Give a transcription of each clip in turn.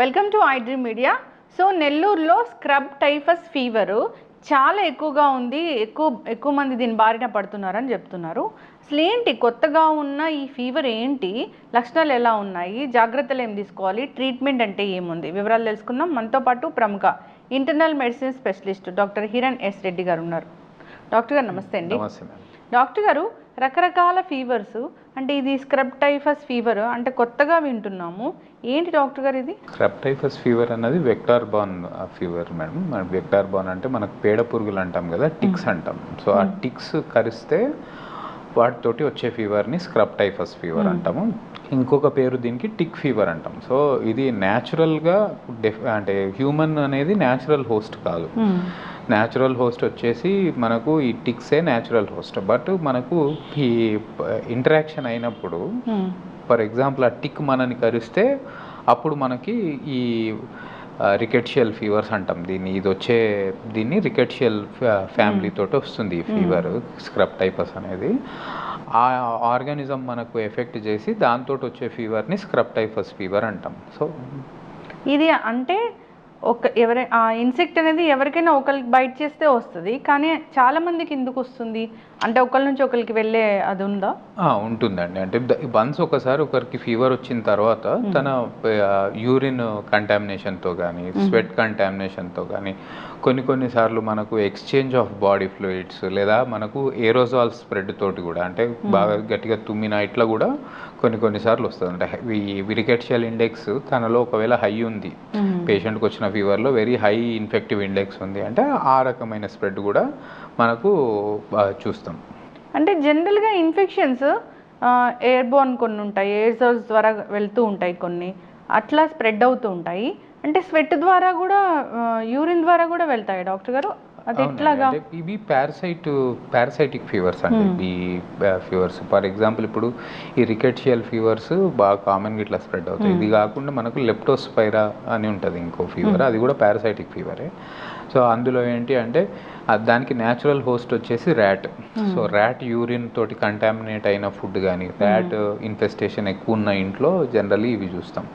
Welcome to I dream media. So నెల్లూరులో scrub typhus fever చాలా ఎక్కువగా ఉంది. ఎక్కువ ఎక్కువ మంది దీని బారిన పడుతున్నారని చెప్తున్నారు. అసలు ఏంటి? కొత్తగా ఉన్న ఈ ఫీవర్ ఏంటి? లక్షణాలు ఎలా ఉన్నాయి? జాగ్రత్తలు ఏం తీసుకోవాలి? ట్రీట్మెంట్ అంటే ఏముంది? వివరాలు తెలుసుకుందాం. మనతో పాటు ప్రముఖ internal medicine specialist doctor Hiran S Reddy garu ఉన్నారు. డాక్టర్ గారు నమస్తే అండి. డాక్టర్ గారు రకరకాల ఫీవర్స్ అంటే ఇది స్క్రబ్ టైఫస్ ఫీవర్ అంటే కొత్తగా వింటున్నాము. ఏంటి డాక్టర్ గారు ఇది? క్రప్టైఫస్ ఫీవర్ అన్నది వెక్టార్ బాన్ ఫీవర్ మేడం. మన వెక్టార్ బాన్ అంటే మనకు పేడ పురుగులు అంటాం కదా టిక్స్ అంటాం. సో ఆ టిక్స్ కరిస్తే వాటితోటి వచ్చే ఫీవర్ని స్క్రబ్ టైఫస్ ఫీవర్ అంటాము. ఇంకొక పేరు దీనికి టిక్ ఫీవర్ అంటాం. సో ఇది న్యాచురల్గా డెఫ్ అంటే హ్యూమన్ అనేది న్యాచురల్ హోస్ట్ కాదు. న్యాచురల్ హోస్ట్ వచ్చేసి మనకు ఈ టిక్సే న్యాచురల్ హోస్ట్ బట్ మనకు ఈ ఇంటరాక్షన్ అయినప్పుడు ఫర్ ఎగ్జాంపుల్ ఆ టిక్ మనని కరిస్తే అప్పుడు మనకి ఈ రికెట్షియల్ ఫీవర్స్ అంటాం. దీన్ని ఇది వచ్చే దీన్ని రికెట్షియల్ ఫ్యామిలీ తోటి వస్తుంది ఈ ఫీవర్ స్క్రబ్ టైపస్ అనేది. ఆ ఆర్గానిజం మనకు ఎఫెక్ట్ చేసి దాంతో వచ్చే ఫీవర్ని స్క్రబ్ టైఫస్ ఫీవర్ అంటాం. సో ఇది అంటే ఒక ఎవరి ఆ ఇన్సెక్ట్ అనేది ఎవరికైనా ఒకరికి బైట్ చేస్తే వస్తుంది. కానీ చాలామందికి ఎందుకు వస్తుంది? అంటే ఒకరి నుంచి ఒకరికి వెళ్ళే అది ఉందా? ఉంటుందండి. అంటే వన్స్ ఒకసారి ఒకరికి ఫీవర్ వచ్చిన తర్వాత తన యూరిన్ కంటామినేషన్తో కానీ స్వెట్ కంటామినేషన్తో కానీ కొన్ని కొన్నిసార్లు మనకు ఎక్స్చేంజ్ ఆఫ్ బాడీ ఫ్లూయిడ్స్ లేదా మనకు ఏరోజాల్ స్ప్రెడ్ తోటి కూడా అంటే బాగా గట్టిగా తుమ్మిన ఇట్లా కూడా కొన్ని కొన్నిసార్లు వస్తుంది. అంటే ఈ విరికెట్షియల్ ఇండెక్స్ తనలో ఒకవేళ హై ఉంది పేషెంట్కి వచ్చిన ఫీవర్లో వెరీ హై ఇన్ఫెక్టివ్ ఇండెక్స్ ఉంది అంటే ఆ రకమైన స్ప్రెడ్ కూడా మనకు ఆ, చూస్తాం. అంటే జనరల్గా ఇన్ఫెక్షన్స్ ఎయిర్ కొన్ని ఉంటాయి ఎయిర్ సోర్స్ ద్వారా వెళ్తూ ఉంటాయి కొన్ని అట్లా స్ప్రెడ్ అవుతూ ఉంటాయి. అంటే స్వెట్ ద్వారా కూడా యూరిన్ ద్వారా కూడా వెళ్తాయి డాక్టర్ గారు? అది. ఎట్లాగా? ఇవి పారసైట్ పారసైటిక్ ఫీవర్స్ అండి. ఈ ఫీవర్స్. ఫర్ ఎగ్జాంపుల్ ఇప్పుడు ఈ రికెట్షియల్ ఫీవర్స్ బాగా కామన్గా ఇట్లా స్ప్రెడ్ అవుతాయి. ఇది కాకుండా మనకు లెప్టోస్పైరా అని ఉంటుంది ఇంకో ఫీవర్. అది కూడా పారసైటిక్ ఫీవరే. సో అందులో ఏంటి అంటే దానికి న్యాచురల్ హోస్ట్ వచ్చేసి ర్యాట్ సో ర్యాట్ యూరిన్ తోటి కంటామినేట్ అయిన ఫుడ్ కానీ ర్యాట్ ఇన్ఫెస్టేషన్ ఎక్కువ ఉన్న ఇంట్లో జనరల్లీ ఇవి చూస్తాం.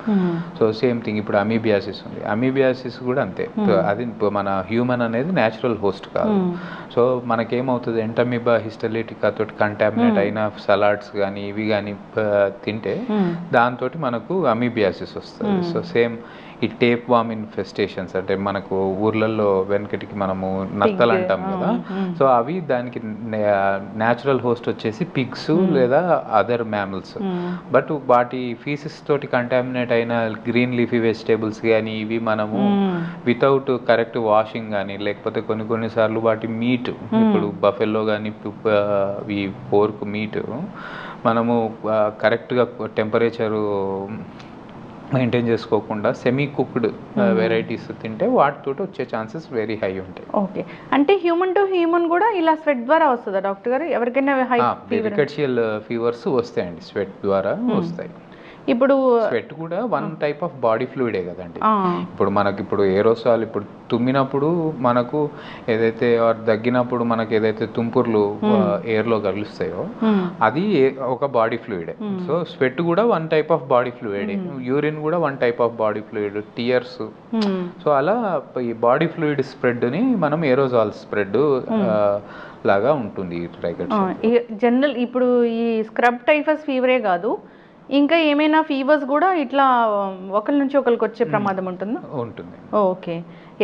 సో సేమ్ థింగ్ ఇప్పుడు అమీబియాసిస్ ఉంది. అమీబియాసిస్ కూడా అంతే. అది ఇప్పుడు మన హ్యూమన్ అనేది న్యాచురల్ హోస్ట్ కాదు. సో మనకేమవుతుంది? ఎంటమీబా హిస్టలిటికా తోటి కంటామినేట్ అయిన సలాడ్స్ కానీ ఇవి కానీ తింటే దాంతో మనకు అమీబియాసిస్ వస్తుంది. సో సేమ్ ఈ టేప్ వామ్ ఇన్ఫెస్టేషన్స్ అంటే మనకు ఊర్లలో వెనకటికి మనము నత్తలు అంటాం కదా. సో అవి దానికి న్యాచురల్ హోస్ట్ వచ్చేసి పిగ్స్ లేదా అదర్ మ్యామల్స్ బట్ వాటి ఫీసెస్ తోటి కంటామినేట్ అయిన గ్రీన్ లీఫీ వెజిటేబుల్స్ కానీ ఇవి మనము వితౌట్ కరెక్ట్ వాషింగ్ కానీ లేకపోతే కొన్ని కొన్నిసార్లు వాటి మీట్ ఇప్పుడు బఫెల్లో కానీ ఈ పోర్క్ మీట్ మనము కరెక్ట్గా టెంపరేచరు మెయింటైన్ చేసుకోకుండా సెమీ కుక్డ్ వెరైటీస్ తింటే వాటితో వచ్చే ఛాన్సెస్ వెరీ హై ఉంటాయి. ఓకే అంటే హ్యూమన్ టు హ్యూమన్ కూడా ఇలా స్వెట్ ద్వారా వస్తుందా డాక్టర్ గారు? ఎవరికైనా హై ఫీవర్స్ వస్తాయండి స్వెట్ ద్వారా వస్తాయి. ఇప్పుడు స్వెట్ కూడా వన్ టైప్ ఆఫ్ బాడీ ఫ్లూయిడే కదండి. ఇప్పుడు మనకి ఇప్పుడు ఏరోసాల్ ఇప్పుడు తుమ్మినప్పుడు మనకు ఏదైతే దగ్గినప్పుడు మనకి ఏదైతే తుంపుర్లు ఎయిర్లో కలుస్తాయో. అది ఒక బాడీ ఫ్లూయిడే. సో స్వెట్ కూడా one type of body fluid. Urine కూడా one type of body fluid tears. So అలా ఈ బాడీ ఫ్లూయిడ్ స్ప్రెడ్ని మనం ఏరోజాల్ స్ప్రెడ్ లాగా ఉంటుంది జనరల్ ఇప్పుడు ఈ స్క్రబ్ టైఫస్ ఫీవరే కాదు. ఇంకా ఏమైనా ఫీవర్స్ కూడా ఇట్లా ఒకరి నుంచి ఒకరికి వచ్చే ప్రమాదం ఉంటుందా? ఉంటుంది. ఓకే.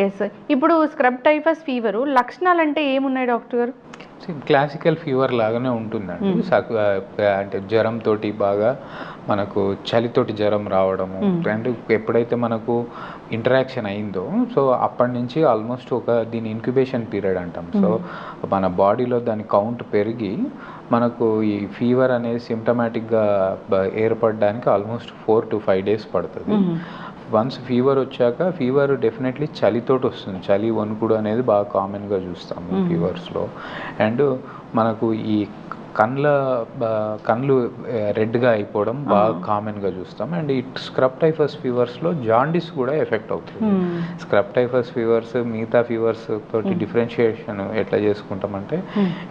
ఎస్ ఇప్పుడు స్క్రబ్ టైఫస్ ఫీవరు లక్షణాలు అంటే ఏమున్నాయి డాక్టర్ గారు? క్లాసికల్ ఫీవర్ లాగానే ఉంటుందండి. అంటే జ్వరం తోటి బాగా మనకు చలితోటి జ్వరం రావడము. అండ్ ఎప్పుడైతే మనకు ఇంటరాక్షన్ అయిందో సో అప్పటి నుంచి ఆల్మోస్ట్ ఒక దీని ఇంక్యుబేషన్ పీరియడ్ అంటాం. సో మన బాడీలో దాని కౌంట్ పెరిగి మనకు ఈ ఫీవర్ అనేది సిమ్టమాటిక్గా ఏర్పడడానికి almost four to five days పడుతుంది. వన్స్ ఫీవర్ వచ్చాక ఫీవర్ డెఫినెట్లీ చలితోటి వస్తుంది. చలి వణుకుడు అనేది బాగా కామన్గా చూస్తాం ఫీవర్స్లో. అండ్ మనకు ఈ కండ్ల బ- కండ్లు రెడ్గా అయిపోవడం బాగా కామన్గా చూస్తాం. అండ్ ఈ స్క్రబ్ టైఫస్ ఫీవర్స్లో జాండిస్ కూడా ఎఫెక్ట్ అవుతుంది. స్క్రబ్ టైఫస్ ఫీవర్స్ మిగతా ఫీవర్స్ తోటి డిఫరెన్షియేషన్ ఎట్లా చేసుకుంటామంటే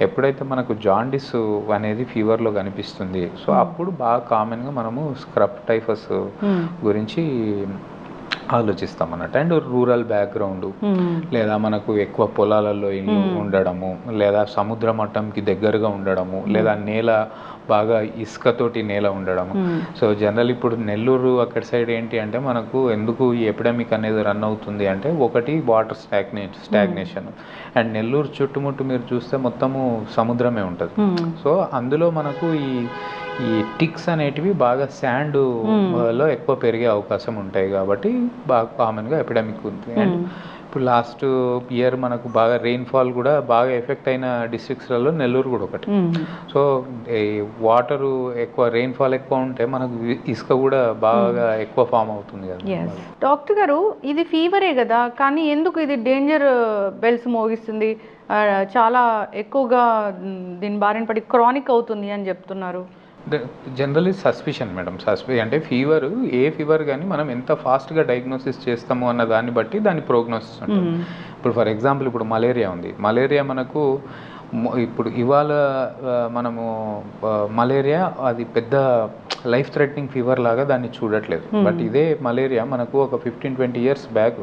ఎప్పుడైతే మనకు జాండిస్ అనేది ఫీవర్లో కనిపిస్తుంది సో అప్పుడు బాగా కామన్గా మనము స్క్రబ్ టైఫస్ గురించి ఆలోచిస్తాం అన్నట్టు. అండ్ రూరల్ బ్యాక్గ్రౌండ్. మ్మ్. లేదా మనకు ఎక్కువ పొలాలలో ఇల్లు ఉండడము లేదా సముద్ర మట్టంకి దగ్గరగా ఉండడము లేదా నేల బాగా ఇసుకతోటి నేల ఉండడము మ్మ్. సో జనరల్ ఇప్పుడు నెల్లూరు అక్కడ సైడ్ ఏంటి అంటే మనకు ఎందుకు ఈ ఎపిడమిక్ అనేది రన్ అవుతుంది అంటే ఒకటి వాటర్ స్టాగ్నే స్టాగ్నేషన్. అండ్ నెల్లూరు చుట్టుముట్టు మీరు చూస్తే మొత్తము సముద్రమే ఉంటుంది. మ్మ్. సో అందులో మనకు ఈ ఈ టిక్స్ అనేటివి బాగా శాండ్లో ఎక్కువ పెరిగే అవకాశం ఉంటాయి కాబట్టి బాగా కామన్గా ఎపిడమిక్ ఉంది. అండ్ ఇప్పుడు లాస్ట్ ఇయర్ మనకు బాగా రెయిన్ఫాల్ కూడా బాగా ఎఫెక్ట్ అయిన డిస్ట్రిక్ట్స్లలో నెల్లూరు కూడా ఒకటి. సో ఈ వాటరు ఎక్కువ రెయిన్ఫాల్ ఎక్కువ ఉంటే మనకు ఇసుక కూడా బాగా ఎక్కువ ఫామ్ అవుతుంది కదా. డాక్టర్ గారు ఇది ఫీవరే కదా కానీ ఎందుకు ఇది డేంజర్ బెల్స్ మోగిస్తుంది? ఆ, చాలా ఎక్కువగా దీని బారిన పడి క్రానిక్ అవుతుంది అని చెప్తున్నారు. జనరల్లీ సస్పిషన్ మేడం సస్పి అంటే ఫీవర్ ఏ ఫీవర్ కానీ మనం ఎంత ఫాస్ట్గా డయాగ్నోసిస్ చేస్తాము అన్న దాన్ని బట్టి దాని ప్రోగ్నోసిస్ ఉంటుంది. ఇప్పుడు ఫర్ ఎగ్జాంపుల్ ఇప్పుడు మలేరియా ఉంది. మలేరియా మనకు ఇప్పుడు ఇవాళ మనము మలేరియా అది పెద్ద లైఫ్ థ్రెటనింగ్ ఫీవర్ లాగా దాన్ని చూడట్లేదు. బట్ ఇదే మలేరియా మనకు ఒక ఫిఫ్టీన్ ట్వంటీ ఇయర్స్ బ్యాక్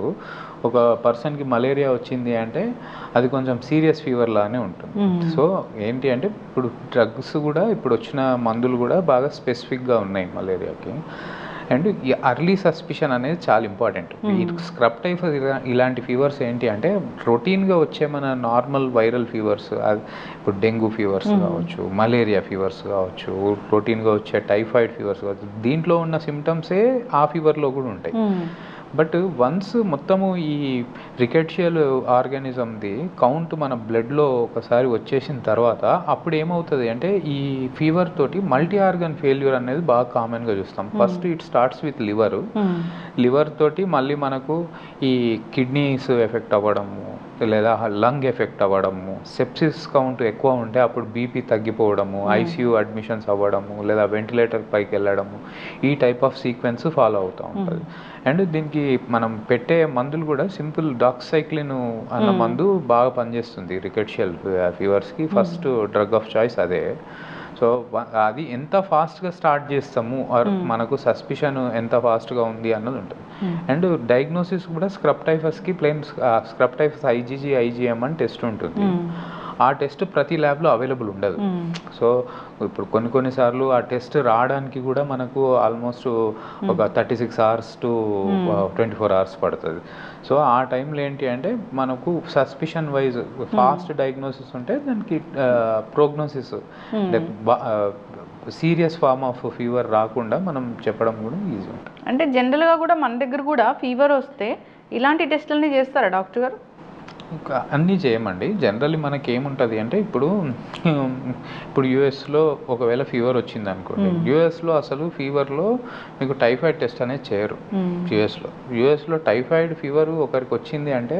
ఒక పర్సన్కి మలేరియా వచ్చింది అంటే అది కొంచెం సీరియస్ ఫీవర్ లాగానే ఉంటుంది. సో ఏంటి అంటే ఇప్పుడు డ్రగ్స్ కూడా ఇప్పుడు వచ్చిన మందులు కూడా బాగా స్పెసిఫిక్గా ఉన్నాయి మలేరియాకి అండ్ ఈ అర్లీ సస్పిషన్ అనేది చాలా ఇంపార్టెంట్ ఈ స్క్రబ్ టైప్ ఇలాంటి ఫీవర్స్ ఏంటి అంటే రొటీన్గా వచ్చే మన నార్మల్ వైరల్ ఫీవర్స్ ఇప్పుడు డెంగ్యూ ఫీవర్స్ కావచ్చు మలేరియా ఫీవర్స్ కావచ్చు రొటీన్గా వచ్చే టైఫాయిడ్ ఫీవర్స్ కావచ్చు దీంట్లో ఉన్న సిమ్టమ్సే ఆ ఫీవర్లో కూడా ఉంటాయి. బట్ వన్స్ మొత్తము ఈ రికెట్షియల్ ఆర్గానిజంది కౌంట్ మన బ్లడ్లో ఒకసారి వచ్చేసిన తర్వాత అప్పుడు ఏమవుతుంది అంటే ఈ ఫీవర్ తోటి మల్టీ ఆర్గన్ ఫెయిల్యూర్ అనేది బాగా కామన్గా చూస్తాం. First it starts with liver. Hmm. Liver తోటి మళ్ళీ మనకు ఈ కిడ్నీస్ ఎఫెక్ట్ అవ్వడము లేదా లంగ్ ఎఫెక్ట్ అవ్వడము సెప్సిస్ కౌంట్ ఎక్కువ ఉంటే అప్పుడు బీపీ తగ్గిపోవడము ఐసీయూ అడ్మిషన్స్ అవ్వడము లేదా వెంటిలేటర్ పైకి వెళ్ళడము ఈ టైప్ ఆఫ్ సీక్వెన్స్ ఫాలో అవుతూ ఉంటుంది. అండ్ దీనికి మనం పెట్టే మందులు కూడా సింపుల్ డాక్సైక్లిన్ అన్న మందు బాగా పనిచేస్తుంది. రికెట్షియల్ ఫీవర్స్కి ఫస్ట్ డ్రగ్ ఆఫ్ చాయిస్ అదే. సో అది ఎంత ఫాస్ట్గా స్టార్ట్ చేస్తాము? ఆర్ మనకు సస్పిషన్ ఎంత ఫాస్ట్గా ఉంది అన్నది ఉంటుంది. అండ్ డయాగ్నోసిస్ కూడా scrub టైఫస్కి plain scrub typhus IgG IgM అని టెస్ట్ ఉంటుంది మ్మ్. ఆ టెస్ట్ ప్రతి ల్యాబ్లో అవైలబుల్ ఉండదు. సో ఇప్పుడు కొన్ని కొన్నిసార్లు ఆ టెస్ట్ రావడానికి కూడా మనకు ఆల్మోస్ట్ ఒక thirty six hours to twenty four hours పడుతుంది. సో ఆ టైంలో ఏంటి అంటే మనకు సస్పిషన్ వైజ్ ఫాస్ట్ డయాగ్నోసిస్ ఉంటే దానికి prognosis serious form of fever రాకుండా మనం చెప్పడం కూడా ఈజీ ఉంటుంది. అంటే జనరల్గా కూడా మన దగ్గర కూడా ఫీవర్ వస్తే ఇలాంటి టెస్టులని చేస్తారా డాక్టర్ గారు? అన్నీ చేయమండి. జనరల్లీ మనకి ఏముంటుంది అంటే ఇప్పుడు ఇప్పుడు యూఎస్లో ఒకవేళ ఫీవర్ వచ్చింది అనుకోండి యూఎస్లో అసలు ఫీవర్లో మీకు టైఫాయిడ్ టెస్ట్ అనేది చేయరు. యూఎస్లో యూఎస్లో టైఫాయిడ్ ఫీవర్ ఒకరికి వచ్చింది అంటే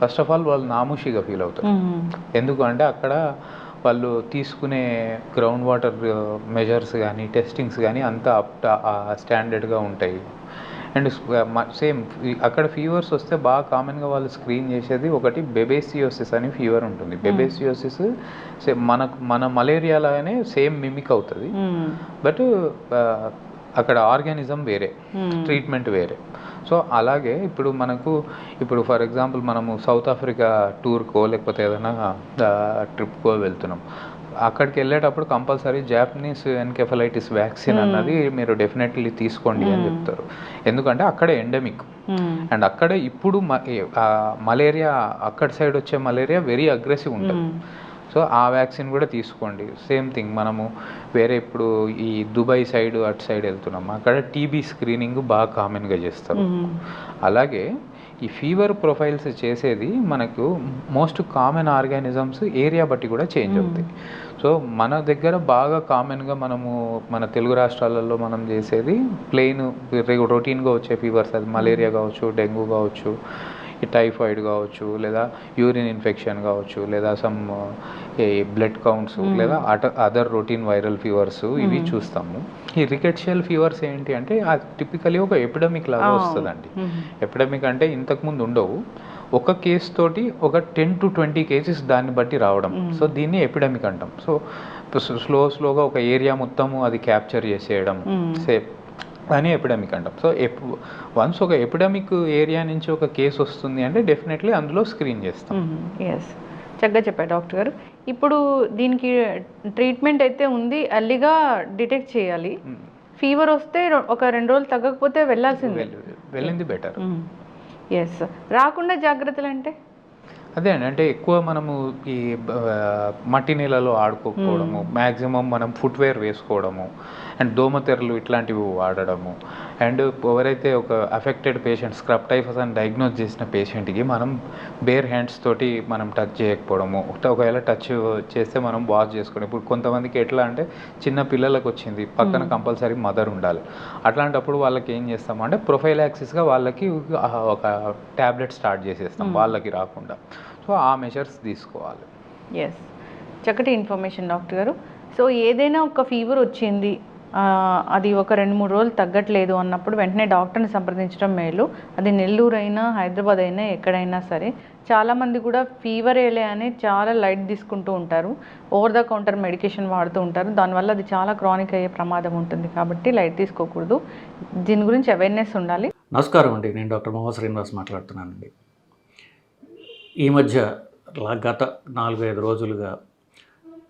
ఫస్ట్ ఆఫ్ ఆల్ వాళ్ళు నామూషిగా ఫీల్ అవుతారు. మ్మ్. ఎందుకు అంటే అక్కడ వాళ్ళు తీసుకునే గ్రౌండ్ వాటర్ మెజర్స్ కానీ టెస్టింగ్స్ కానీ అంతా అప్ స్టాండర్డ్గా ఉంటాయి. అండ్ సేమ్ అక్కడ ఫీవర్స్ వస్తే బాగా కామన్గా వాళ్ళు స్క్రీన్ చేసేది ఒకటి బెబేసియోసిస్ అని ఫీవర్ ఉంటుంది. బెబేసియోసిస్ సేమ్ మనకు మన మలేరియా లాగానే సేమ్ మిమిక్ అవుతుంది. బట్ అక్కడ ఆర్గానిజం వేరే. ట్రీట్మెంట్ వేరే. సో అలాగే ఇప్పుడు మనకు ఇప్పుడు ఫర్ ఎగ్జాంపుల్ మనము సౌత్ ఆఫ్రికా టూర్కో లేకపోతే ఏదైనా ట్రిప్కో వెళ్తున్నాం. అక్కడికి వెళ్ళేటప్పుడు కంపల్సరీ జాపనీస్ ఎన్కెఫలైటిస్ వ్యాక్సిన్ అన్నది మీరు డెఫినెట్లీ తీసుకోండి అని చెప్తారు. ఎందుకంటే అక్కడే ఎండమిక్ మ్మ్. అండ్ అక్కడే ఇప్పుడు మలేరియా అక్కడ సైడ్ వచ్చే మలేరియా వెరీ అగ్రెసివ్ ఉంటుంది. సో ఆ వ్యాక్సిన్ కూడా తీసుకోండి. సేమ్ థింగ్ మనము వేరే ఇప్పుడు ఈ దుబాయ్ సైడ్ అటు సైడ్ వెళ్తున్నాం. అక్కడ టీబీ స్క్రీనింగ్ బాగా కామన్గా చేస్తారు. అలాగే ఈ ఫీవర్ ప్రొఫైల్స్ చేసేది మనకు మోస్ట్ కామన్ ఆర్గానిజమ్స్ ఏరియా బట్టి కూడా చేంజ్ అవుతాయి. సో మన దగ్గర బాగా కామన్గా మనము మన తెలుగు రాష్ట్రాలలో మనం చేసేది ప్లెయిన్ రొటీన్గా వచ్చే ఫీవర్స్ అది మలేరియా కావచ్చు డెంగ్యూ కావచ్చు ఈ టైఫాయిడ్ కావచ్చు లేదా యూరిన్ ఇన్ఫెక్షన్ కావచ్చు లేదా సమ్ ఈ బ్లడ్ కౌంట్స్ లేదా అదర్ రొటీన్ వైరల్ ఫీవర్స్ ఇవి చూస్తాము. ఈ రికెట్షియల్ ఫీవర్స్ ఏంటి అంటే అది టిపికలీ ఒక ఎపిడమిక్ లాగా వస్తుందండి. ఎపిడమిక్ అంటే ఇంతకుముందు ఉండవు. ఒక కేస్ తోటి ఒక టెన్ టు ట్వంటీ కేసెస్ దాన్ని బట్టి రావడం. సో దీన్ని ఎపిడమిక్ అంటాం. సో స్లో స్లోగా ఒక ఏరియా మొత్తము అది క్యాప్చర్ చేసేయడం. మ్మ్. అని ఎపిడమిక్ అంటాం. సో ఎప్ వన్స్ ఒక ఎపిడమిక్ ఏరియా నుంచి ఒక కేసు వస్తుంది అంటే డెఫినెట్లీ అందులో స్క్రీన్ చేస్తాం. ఎస్ చక్కగా చెప్పారు డాక్టర్ గారు. ఇప్పుడు దీనికి ట్రీట్మెంట్ అయితే ఉంది అల్లిగా డిటెక్ట్ చేయాలి. ఫీవర్ వస్తే ఒక రెండు రోజులు తగ్గకపోతే వెళ్ళాల్సిందే. వెళ్ళింది బెటర్ ఎస్ రాకుండా జాగ్రత్తలు అంటే అదే అండి. అంటే ఎక్కువ మనము ఈ మట్టి నీళ్ళలో ఆడుకోకపోవడము మ్యాక్సిమం మనం ఫుట్వేర్ వేసుకోవడము అండ్ దోమతెరలు ఇట్లాంటివి వాడడము అండ్ ఎవరైతే ఒక అఫెక్టెడ్ పేషెంట్ స్క్రబ్ టైఫస్ అని డయాగ్నోస్ చేసిన పేషెంట్కి మనం బేర్ హ్యాండ్స్ తోటి మనం టచ్ చేయకపోవడము ఒకవేళ టచ్ చేస్తే మనం వాష్ చేసుకోవడం. ఇప్పుడు కొంతమందికి ఎట్లా అంటే చిన్న పిల్లలకు వచ్చింది పక్కన కంపల్సరీ మదర్ ఉండాలి. అట్లాంటప్పుడు వాళ్ళకి ఏం చేస్తాం అంటే ప్రొఫైలాక్సిస్గా వాళ్ళకి ఒక ట్యాబ్లెట్ స్టార్ట్ చేసేస్తాం వాళ్ళకి రాకుండా. సో ఆ మెజర్స్ తీసుకోవాలి. ఎస్ చక్కటి ఇన్ఫర్మేషన్ డాక్టర్ గారు. సో ఏదైనా ఒక ఫీవర్ వచ్చింది అది ఒక రెండు మూడు రోజులు తగ్గట్లేదు అన్నప్పుడు వెంటనే డాక్టర్ని సంప్రదించడం మేలు. అది నెల్లూరు అయినా హైదరాబాద్ అయినా ఎక్కడైనా సరే. చాలామంది కూడా ఫీవర్ ఏలే అని చాలా లైట్ తీసుకుంటూ ఉంటారు. ఓవర్ ద కౌంటర్ మెడికేషన్ వాడుతూ ఉంటారు. దానివల్ల అది చాలా క్రానిక్ అయ్యే ప్రమాదం ఉంటుంది కాబట్టి లైట్ తీసుకోకూడదు. దీని గురించి అవేర్నెస్ ఉండాలి. నమస్కారం అండి. నేను డాక్టర్ మొహమ్మద్ శ్రీనివాస్ మాట్లాడుతున్నానండి. ఈ మధ్య గత నాలుగైదు రోజులుగా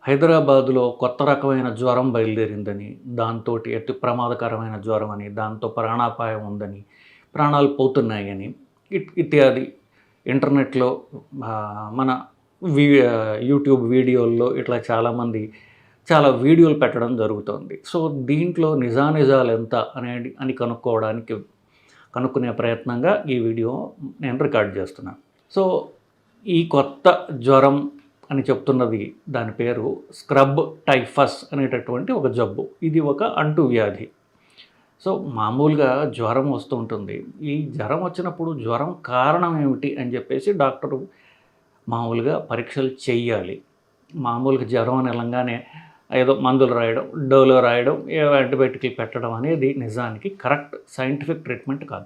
హైదరాబాదులో కొత్త రకమైన జ్వరం బయలుదేరిందని దాంతో అతి ప్రమాదకరమైన జ్వరం అని దాంతో ప్రాణాపాయం ఉందని ప్రాణాలు పోతున్నాయని ఇట్- ఇత్యాది ఇంటర్నెట్లో మన వీ యూట్యూబ్ వీడియోల్లో ఇట్లా చాలామంది చాలా వీడియోలు పెట్టడం జరుగుతుంది. సో దీంట్లో నిజానిజాలు ఎంత అనేది అని కనుక్కోవడానికి కనుక్కునే ప్రయత్నంగా ఈ వీడియో నేను రికార్డ్ చేస్తున్నాను. సో ఈ కొత్త జ్వరం అని చెప్తున్నది దాని పేరు స్క్రబ్ టైఫస్ అనేటటువంటి ఒక జబ్బు. ఇది ఒక అంటువ్యాధి సో మామూలుగా జ్వరం వస్తూ ఉంటుంది. ఈ జ్వరం వచ్చినప్పుడు జ్వరం కారణం ఏమిటి అని చెప్పేసి డాక్టరు మామూలుగా పరీక్షలు చేయాలి మామూలుగా జ్వరం అని ఏదో మందులు రాయడం డోలో రాయడం ఏ యాంటీబయాటిక్లు పెట్టడం అనేది నిజానికి కరెక్ట్ సైంటిఫిక్ ట్రీట్మెంట్ కాదు.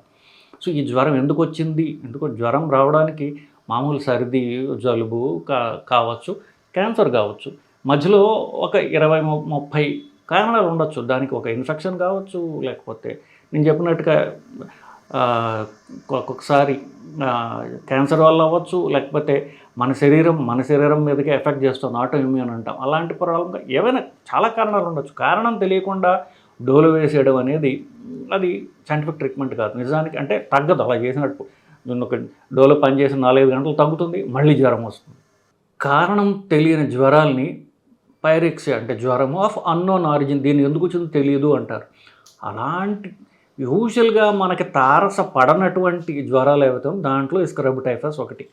సో ఈ జ్వరం ఎందుకు వచ్చింది? ఎందుకు జ్వరం రావడానికి మామూలు సర్ది జలుబు కా కావచ్చు క్యాన్సర్ కావచ్చు. మధ్యలో ఒక ఇరవై ము- ముప్పై కారణాలు ఉండొచ్చు. దానికి ఒక ఇన్ఫెక్షన్ కావచ్చు లేకపోతే నేను చెప్పినట్టుగా ఒక్కొక్కసారి క్యాన్సర్ వల్ల అవ్వచ్చు లేకపోతే మన శరీరం మన శరీరం మీదకి ఎఫెక్ట్ చేస్తుంది ఆటో ఇమ్యూన్ అంటాం. అలాంటి ప్రాబ్లం ఏవైనా చాలా కారణాలు ఉండొచ్చు. కారణం తెలియకుండా డోలు వేసేయడం అనేది అది సైంటిఫిక్ ట్రీట్మెంట్ కాదు. నిజానికి అంటే తగ్గదు. అలా చేసినట్టు నేను ఒక డోలో పనిచేసిన నాలుగైదు గంటలు తగ్గుతుంది మళ్ళీ జ్వరం వస్తుంది. కారణం తెలియని జ్వరాల్ని పైరెక్సియా అంటే జ్వరము ఆఫ్ అన్నోన్ ఆరిజిన్ దీన్ని ఎందుకు వచ్చిందో తెలియదు అంటారు. అలాంటి యూజువల్గా మనకి తారస పడనటువంటి జ్వరాలు ఏవైతే దాంట్లో ఇస్క్రబ్ టైఫస్ ఒకటి.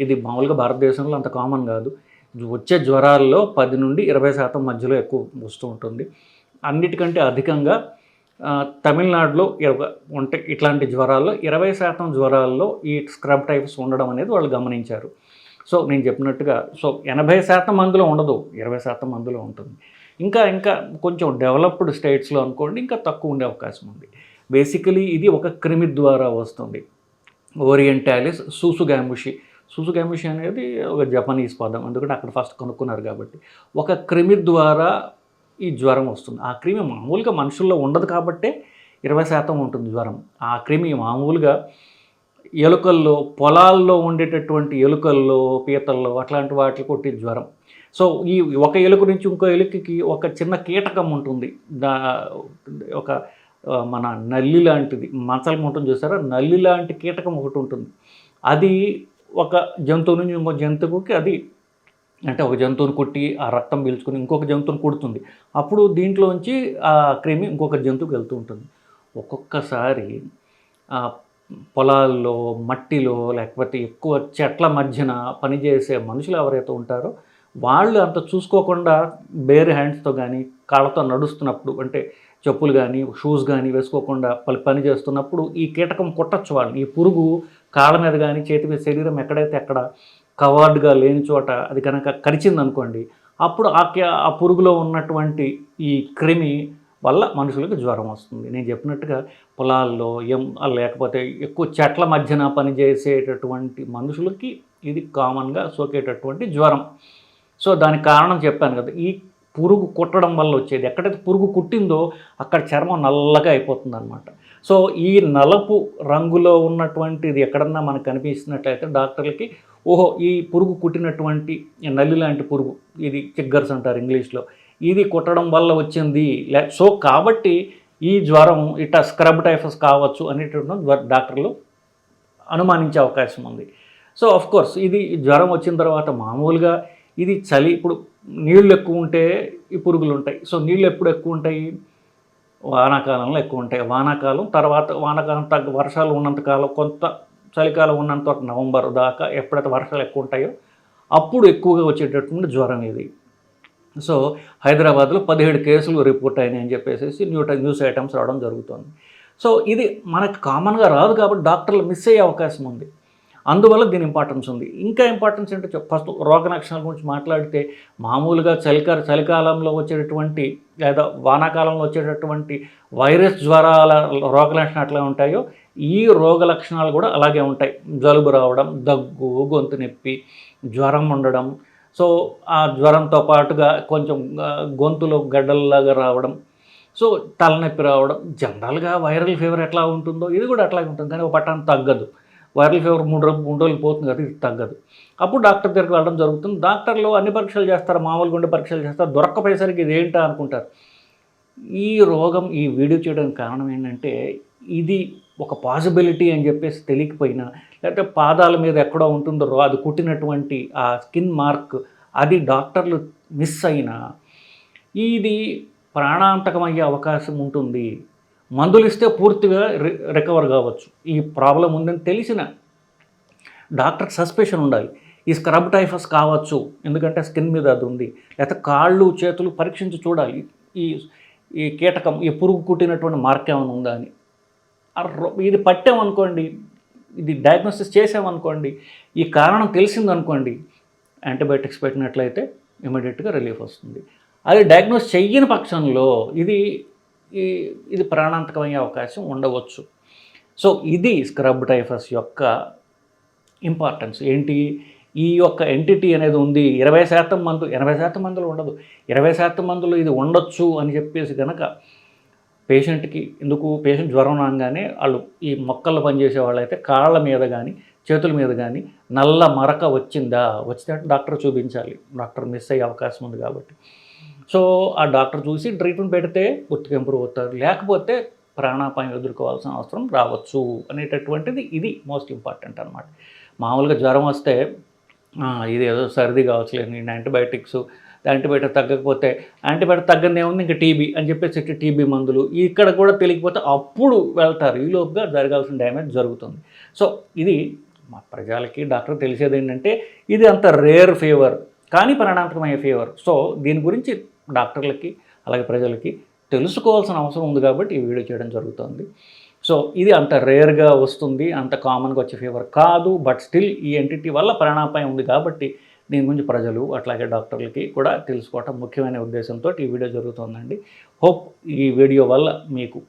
ఇది మామూలుగా భారతదేశంలో అంత కామన్ కాదు. వచ్చే జ్వరాల్లో పది నుండి ఇరవై శాతం మధ్యలో ఎక్కువ వస్తూ ఉంటుంది. అన్నిటికంటే అధికంగా తమిళనాడులో ఒక ఉంటే ఇట్లాంటి జ్వరాల్లో ఇరవై శాతం జ్వరాల్లో ఈ స్క్రబ్ టైప్స్ ఉండడం అనేది వాళ్ళు గమనించారు. సో నేను చెప్పినట్టుగా సో ఎనభై శాతం మందులు ఉండదు ఇరవై శాతం మందులో ఉంటుంది. ఇంకా ఇంకా కొంచెం డెవలప్డ్ స్టేట్స్లో అనుకోండి ఇంకా తక్కువ ఉండే అవకాశం ఉంది. బేసికలీ ఇది ఒక క్రిమి ద్వారా వస్తుంది. ఓరియంటాలిస్ సూసుగాముషి సూసుగాముషి అనేది ఒక జపనీస్ పదం ఎందుకంటే అక్కడ ఫస్ట్ కనుక్కున్నారు కాబట్టి. ఒక క్రిమి ద్వారా ఈ జ్వరం వస్తుంది. ఆ క్రిమి మామూలుగా మనుషుల్లో ఉండదు కాబట్టే ఇరవై శాతం ఉంటుంది జ్వరం. ఆ క్రిమి మామూలుగా ఎలుకల్లో పొలాల్లో ఉండేటటువంటి ఎలుకల్లో పీతల్లో అట్లాంటి వాటికి కొట్టే జ్వరం. సో ఈ ఒక ఎలుక నుంచి ఇంకో ఎలుకకి ఒక చిన్న కీటకం ఉంటుంది. దా ఒక మన నల్లి లాంటిది. మచ్చలు ఉంటుంది చూసారా? నల్లి లాంటి కీటకం ఒకటి ఉంటుంది. అది ఒక జంతువు నుంచి ఇంకో జంతువుకి అది అంటే ఒక జంతువుని కొట్టి ఆ రక్తం పీల్చుకుని ఇంకొక జంతువుని కొడుతుంది. అప్పుడు దీంట్లోంచి ఆ క్రిమి ఇంకొక జంతువుకి వెళ్తూ ఉంటుంది. ఒక్కొక్కసారి ఆ పొలాల్లో మట్టిలో లేకపోతే ఎక్కువ చెట్ల మధ్యన పనిచేసే మనుషులు ఎవరైతే ఉంటారో వాళ్ళు అంత చూసుకోకుండా బేర్ హ్యాండ్స్తో కానీ కాళ్ళతో నడుస్తున్నప్పుడు అంటే చెప్పులు కానీ షూస్ కానీ వేసుకోకుండా పని పని చేస్తున్నప్పుడు ఈ కీటకం కొట్టచ్చు వాళ్ళని. ఈ పురుగు కాళ్ళ మీద కానీ చేతి మీద శరీరం ఎక్కడైతే ఎక్కడ కవర్డ్గా లేని చోట అది కనుక కరిచింది అనుకోండి అప్పుడు ఆ ఆ పురుగులో ఉన్నటువంటి ఈ క్రిమి వల్ల మనుషులకు జ్వరం వస్తుంది. నేను చెప్పినట్టుగా పొలాల్లో ఎం లేకపోతే ఎక్కువ చెట్ల మధ్యన పనిచేసేటటువంటి మనుషులకి ఇది కామన్గా సోకేటటువంటి జ్వరం. సో దానికి కారణం చెప్పాను కదా ఈ పురుగు కుట్టడం వల్ల వచ్చేది. ఎక్కడైతే పురుగు కుట్టిందో అక్కడ చర్మం నల్లగా అయిపోతుంది అనమాట సో ఈ నలుపు రంగులో ఉన్నటువంటిది ఎక్కడన్నా మనకు కనిపిస్తున్నట్లయితే డాక్టర్లకి ఓహో ఈ పురుగు కుట్టినటువంటి నల్లి లాంటి పురుగు ఇది చిగ్గర్స్ అంటారు ఇంగ్లీష్లో. ఇది కుట్టడం వల్ల వచ్చింది. లే సో కాబట్టి ఈ జ్వరం ఇట్లా స్క్రబ్ టైఫస్ కావచ్చు అనేటటువంటి డాక్టర్లు అనుమానించే అవకాశం ఉంది. సో ఆఫ్ కోర్స్ ఇది జ్వరం వచ్చిన తర్వాత మామూలుగా ఇది చలి ఇప్పుడు నీళ్ళు ఎక్కువ ఉంటే ఈ పురుగులు ఉంటాయి. సో నీళ్ళు ఎప్పుడు ఎక్కువ ఉంటాయి? వానాకాలంలో ఎక్కువ ఉంటాయి. వానాకాలం తర్వాత వానాకాలం తగ్గ వర్షాలు ఉన్నంతకాలం కొంత చలికాలం ఉన్నంత వరకు నవంబర్ దాకా ఎప్పుడైతే వర్షాలు ఎక్కువ ఉంటాయో అప్పుడు ఎక్కువగా వచ్చేటటువంటి జ్వరం ఇది. సో హైదరాబాద్లో పదిహేడు కేసులు రిపోర్ట్ అయినాయి అని చెప్పేసి న్యూ న్యూస్ ఐటమ్స్ రావడం జరుగుతుంది. సో ఇది మనకు కామన్గా రాదు కాబట్టి డాక్టర్లు మిస్ అయ్యే అవకాశం ఉంది. అందువల్ల దీని ఇంపార్టెన్స్ ఉంది. ఇంకా ఇంపార్టెన్స్ ఏంటో చెప్ ఫస్ట్ రోగ లక్షణాల గురించి మాట్లాడితే మామూలుగా చలికాల చలికాలంలో వచ్చేటటువంటి లేదా వానాకాలంలో వచ్చేటటువంటి వైరస్ జ్వరాల రోగ లక్షణాలు ఎట్లా ఉంటాయో ఈ రోగ లక్షణాలు కూడా అలాగే ఉంటాయి. జలుబు రావడం దగ్గు గొంతు నొప్పి జ్వరం ఉండడం. సో ఆ జ్వరంతో పాటుగా కొంచెం గొంతులో గడ్డల్లాగా రావడం. సో తలనొప్పి రావడం. జనరల్గా వైరల్ ఫీవర్ ఎట్లా ఉంటుందో ఇది కూడా అట్లాగే ఉంటుంది. కానీ ఒక పట్టాన్ని తగ్గదు. వైరల్ ఫీవర్ మూడు రోజులు మూడు రోజులు పోతుంది కదా ఇది తగ్గదు. అప్పుడు డాక్టర్ దగ్గరికి వెళ్ళడం జరుగుతుంది. డాక్టర్లు అన్ని పరీక్షలు చేస్తారు. మామూలు గుండె పరీక్షలు చేస్తారు. దొరక్కపోయేసరికి ఇది ఏంటా అనుకుంటారు. ఈ రోగం ఈ వీడియో చేయడానికి కారణం ఏంటంటే ఇది ఒక పాసిబిలిటీ అని చెప్పేసి తెలియకపోయినా లేకపోతే పాదాల మీద ఎక్కడో ఉంటుందో అది కుట్టినటువంటి ఆ స్కిన్ మార్క్ అది డాక్టర్లు మిస్ అయినా ఇది ప్రాణాంతకమయ్యే అవకాశం ఉంటుంది. మందులు ఇస్తే పూర్తిగా రి రికవర్ కావచ్చు. ఈ ప్రాబ్లం ఉందని తెలిసిన డాక్టర్ సస్పెషన్ ఉండాలి. ఈ స్క్రబ్ టైఫస్ కావచ్చు ఎందుకంటే స్కిన్ మీద అది ఉంది. లేకపోతే కాళ్ళు చేతులు పరీక్షించి చూడాలి. ఈ ఈ కీటకం ఈ పురుగు కుట్టినటువంటి మార్క్ ఏమైనా ఉందా అని. ఇది పట్టామనుకోండి ఇది డయాగ్నోసిస్ చేసామనుకోండి ఈ కారణం తెలిసిందనుకోండి యాంటీబయాటిక్స్ పెట్టినట్లయితే ఇమీడియట్గా రిలీఫ్ వస్తుంది. అది డయాగ్నోస్ చెయ్యని పక్షంలో ఇది ఈ ఇది ప్రాణాంతకమయ్యే అవకాశం ఉండవచ్చు. సో ఇది స్క్రబ్ టైఫస్ యొక్క ఇంపార్టెన్స్ ఏంటి? ఈ యొక్క ఎంటిటీ అనేది ఉంది ఇరవై శాతం మందు ఎనభై శాతం మందులు ఉండదు. ఇరవై శాతం మందులు ఇది ఉండొచ్చు అని చెప్పేసి కనుక పేషెంట్కి ఎందుకు పేషెంట్ జ్వరం రాగానే వాళ్ళు ఈ మొక్కల్లో పనిచేసే వాళ్ళైతే కాళ్ళ మీద కానీ చేతుల మీద కానీ నల్ల మరక వచ్చిందా? వచ్చితే డాక్టర్ చూపించాలి. డాక్టర్ మిస్ అయ్యే అవకాశం ఉంది కాబట్టి. సో ఆ డాక్టర్ చూసి ట్రీట్మెంట్ పెడితే పూర్తిగా ఇంప్రూవ్ అవుతారు. లేకపోతే ప్రాణాపాయం ఎదుర్కోవాల్సిన అవసరం రావచ్చు అనేటటువంటిది ఇది మోస్ట్ ఇంపార్టెంట్ అనమాట మామూలుగా జ్వరం వస్తే ఇది ఏదో సర్ది కావచ్చు నేను యాంటీబయాటిక్స్ యాంటీబయాటిక్ తగ్గకపోతే యాంటీబయాటిక్ తగ్గనే ఉంది ఇంకా టీబీ అని చెప్పేసి టీబీ మందులు. ఇక్కడ కూడా తెలియకపోతే అప్పుడు వెళ్తారు. ఈలోపుగా జరగాల్సిన డ్యామేజ్ జరుగుతుంది. సో ఇది మా ప్రజలకి డాక్టర్ తెలిసేది ఏంటంటే ఇది అంత రేర్ ఫీవర్ కానీ పరిణామకమయ్యే ఫీవర్ సో దీని గురించి డాక్టర్లకి అలాగే ప్రజలకి తెలుసుకోవాల్సిన అవసరం ఉంది కాబట్టి ఈ వీడియో చేయడం జరుగుతుంది. సో ఇది అంత రేర్గా వస్తుంది అంత కామన్గా వచ్చే ఫీవర్ కాదు బట్ స్టిల్ ఈ ఎంటిటీ వల్ల ప్రాణాపాయం ఉంది కాబట్టి దీని గురించి ప్రజలు అట్లాగే డాక్టర్లకి కూడా తెలుసుకోవటం ముఖ్యమైన ఉద్దేశంతో ఈ వీడియో జరుగుతుందండి హోప్ ఈ వీడియో వల్ల మీకు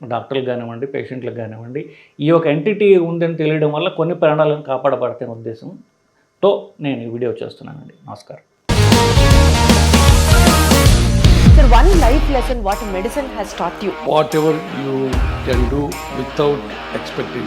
డాక్టర్లు కానివ్వండి పేషెంట్లకు కానివ్వండి ఈ యొక్క ఎంటిటీ ఉందని తెలియడం వల్ల కొన్ని ప్రాణాలను కాపాడబడతాయి ఉద్దేశంతో నేను ఈ వీడియో చేస్తున్నానండి నమస్కారం Sir, one life lesson what medicine has taught you. whatever you can do without expecting.